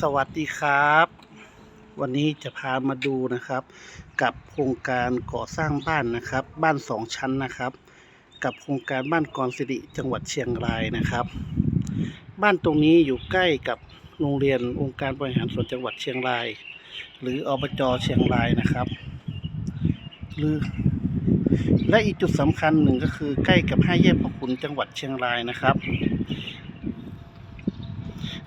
สวัสดีครับ วันนี้จะพามาดูนะครับ กับโครงการก่อสร้างบ้านนะครับ บ้านสองชั้นนะครับ กับโครงการบ้านกรสิริจังหวัดเชียงรายนะครับ บ้านตรงนี้อยู่ใกล้กับโรงเรียนองค์การบริหารส่วนจังหวัดเชียงราย หรืออบจเชียงรายนะครับหรือและอีกจุดสำคัญหนึ่งก็คือใกล้กับห้าแยกพระขุนจังหวัดเชียงรายนะครับ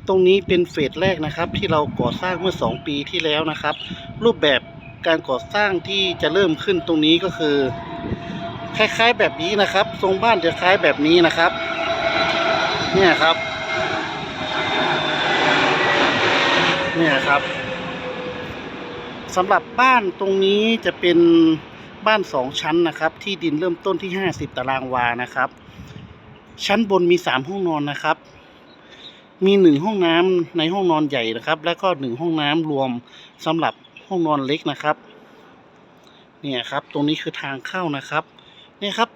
ตรงนี้เป็นเฟสแรกนะครับ ที่เราก่อสร้างเมื่อ 2 ปีที่แล้วนะครับ รูปแบบการก่อสร้างที่จะเริ่มขึ้นตรงนี้ก็คือ คล้ายๆแบบนี้นะครับ ทรงบ้านจะคล้ายแบบนี้นะครับ เนี่ยครับ เนี่ยครับสำหรับบ้านตรงนี้จะเป็นบ้านสองชั้นนะครับ ที่ดินเริ่มต้นที่ 50 ตารางวานะครับ ชั้นบนมี 3 ห้องนอนนะครับ มีหนึ่งห้องน้ำในห้องนอนใหญ่นะครับ แล้วก็หนึ่งห้องน้ำรวมสำหรับห้องนอนเล็กนะครับ เนี่ยครับ ตรงนี้คือทางเข้านะครับ เนี่ยครับ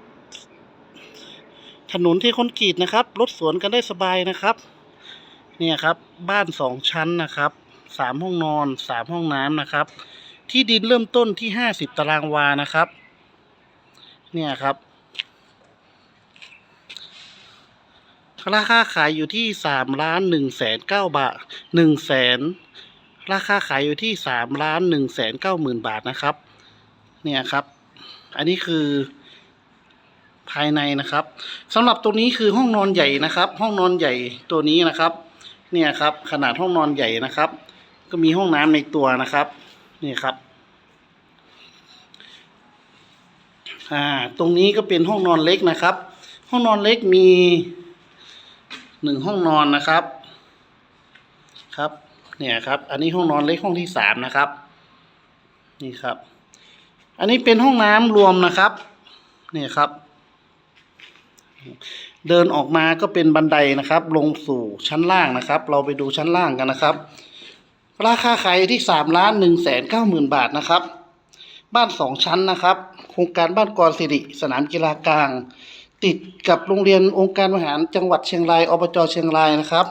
ถนนที่คอนกรีตนะครับรถสวนกันได้สบายนะครับ เนี่ยครับ บ้านสองชั้นนะครับสามห้องนอนสามห้องน้ำนะครับ ที่ดินเริ่มต้นที่ห้าสิบตารางวานะครับ เนี่ยครับ ราคาขายอยู่ที่สามล้านหนึ่งแสนเก้าบาทหนึ่งแสนราคาขายอยู่ที่สามล้านหนึ่งแสนเก้าหมื่นบาทนะครับ เนี่ยครับ อันนี้คือภายในนะครับสำหรับตัวนี้คือห้องนอนใหญ่นะครับ ห้องนอนใหญ่ตัวนี้นะครับ เนี่ยครับ ขนาดห้องนอนใหญ่นะครับ ก็มีห้องน้ำในตัวนะครับ นี่ครับอ่าตรงนี้ก็เป็นห้องนอนเล็กนะครับ ห้องนอนเล็กมี หนึ่งห้องนอนนะครับ ครับ เนี่ยครับ อันนี้ห้องนอนเล็กห้องที่สามนะครับ นี่ครับ อันนี้เป็นห้องน้ำรวมนะครับ เนี่ยครับ เดินออกมาก็เป็นบันไดนะครับ ลงสู่ชั้นล่างนะครับ เราไปดูชั้นล่างกันนะครับ ราคาขายที่สามล้านหนึ่งแสนเก้าหมื่นบาทนะครับ บ้านสองชั้นนะครับ โครงการบ้านกรสิริสนามกีฬากลาง ติดกับโรงเรียนองค์การบริหารจังหวัดเชียงรายอบจเชียงรายนะครับ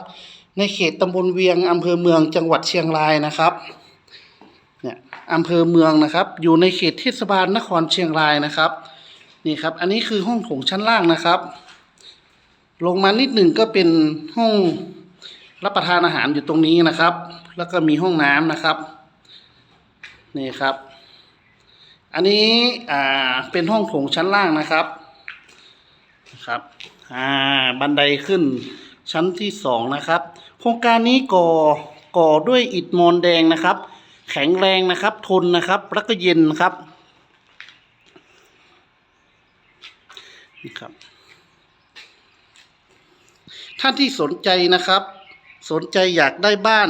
ในเขตตำบลเวียงอำเภอเมืองจังหวัดเชียงรายนะครับเนี่ยอำเภอเมืองนะครับ อยู่ในเขตเทศบาลนครเชียงรายนะครับนี่ครับ อันนี้คือห้องโถงชั้นล่างนะครับ ลงมานิดหนึ่งก็เป็นห้องรับประทานอาหารอยู่ตรงนี้นะครับ แล้วก็มีห้องน้ำนะครับนี่ครับ อันนี้อ่าเป็นห้องโถงชั้นล่างนะครับ ครับอ่าบันไดขึ้นชั้นที่สองนะครับ โครงการนี้ก่อก่อด้วยอิฐมอนแดงนะครับ แข็งแรงนะครับ ทนนะครับแล้วก็เย็นะครับนี่ครับ ท่านที่สนใจนะครับ สนใจอยากได้บ้าน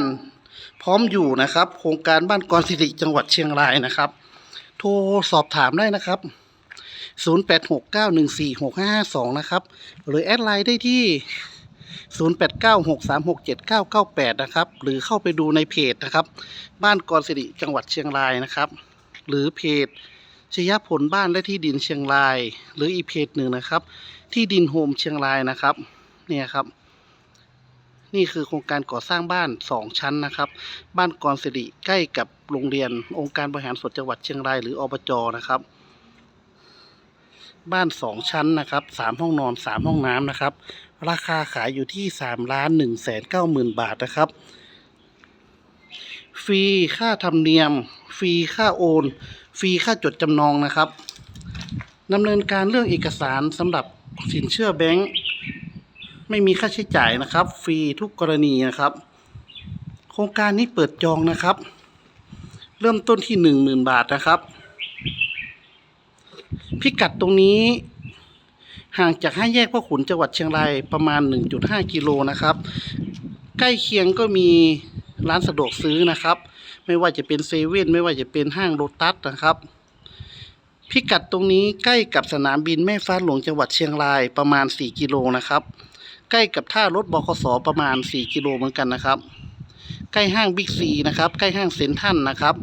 พร้อมอยู่นะครับ โครงการบ้านกรสิริจังหวัดเชียงรายนะครับ โทรสอบถามได้นะครับ 0869146552 นะครับ หรือแอดไลน์ได้ที่ 0896367998 นะครับ หรือเข้าไปดูในเพจนะครับ บ้านกรสิริจังหวัดเชียงรายนะครับ หรือเพจชยผลบ้านและที่ดินเชียงราย หรืออีเพจหนึ่งนะครับ ที่ดินโฮมเชียงรายนะครับ เนี่ยครับ นี่คือโครงการก่อสร้างบ้านสองชั้นนะครับ บ้านกรสิริใกล้กับโรงเรียนองค์การบริหารส่วนจังหวัดเชียงรายหรืออบจนะครับ บ้านสองชั้นนะครับสามห้องนอนสามห้องน้ำนะครับ ราคาขายอยู่ที่สามล้านหนึ่งแสนเก้าหมื่นบาทนะครับ ฟรีค่าธรรมเนียม ฟรีค่าโอน ฟรีค่าจดจำนองนะครับดำเนินการเรื่องเอกสารสำหรับสินเชื่อแบงก์ไม่มีค่าใช้จ่ายนะครับ ฟรีทุกกรณีนะครับ โครงการนี้เปิดจองนะครับ เริ่มต้นที่หนึ่งหมื่นบาทนะครับ พิกัดตรงนี้ห่างจากห้าแยกพ่อขุนจังหวัดเชียงรายประมาณ 1.5 กิโลนะครับ ใกล้เคียงก็มีร้านสะดวกซื้อนะครับ ไม่ว่าจะเป็นเซเว่นไม่ว่าจะเป็นห้างโลตัสนะครับ พิกัดตรงนี้ใกล้กับสนามบินแม่ฟ้าหลวงจังหวัดเชียงรายประมาณ 4 กิโลนะครับ ใกล้กับท่ารถบขสประมาณ 4 กิโลเหมือนกันนะครับ ใกล้ห้างบิ๊กซีนะครับ ใกล้ห้างเซ็นทรัลนะครับ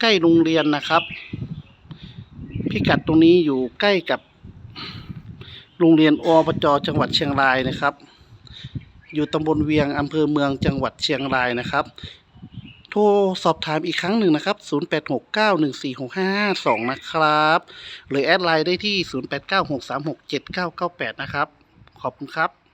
ใกล้โรงเรียนนะครับ พิกัดตรงนี้อยู่ใกล้กับโรงเรียนอบจจังหวัดเชียงรายนะครับ อยู่ตำบลเวียงอำเภอเมืองจังหวัดเชียงรายนะครับ โทรสอบถามอีกครั้งหนึ่งนะครับ 0869146552 นะครับ หรือแอดไลน์ได้ที่ 0896367998 นะครับ ขอบคุณครับ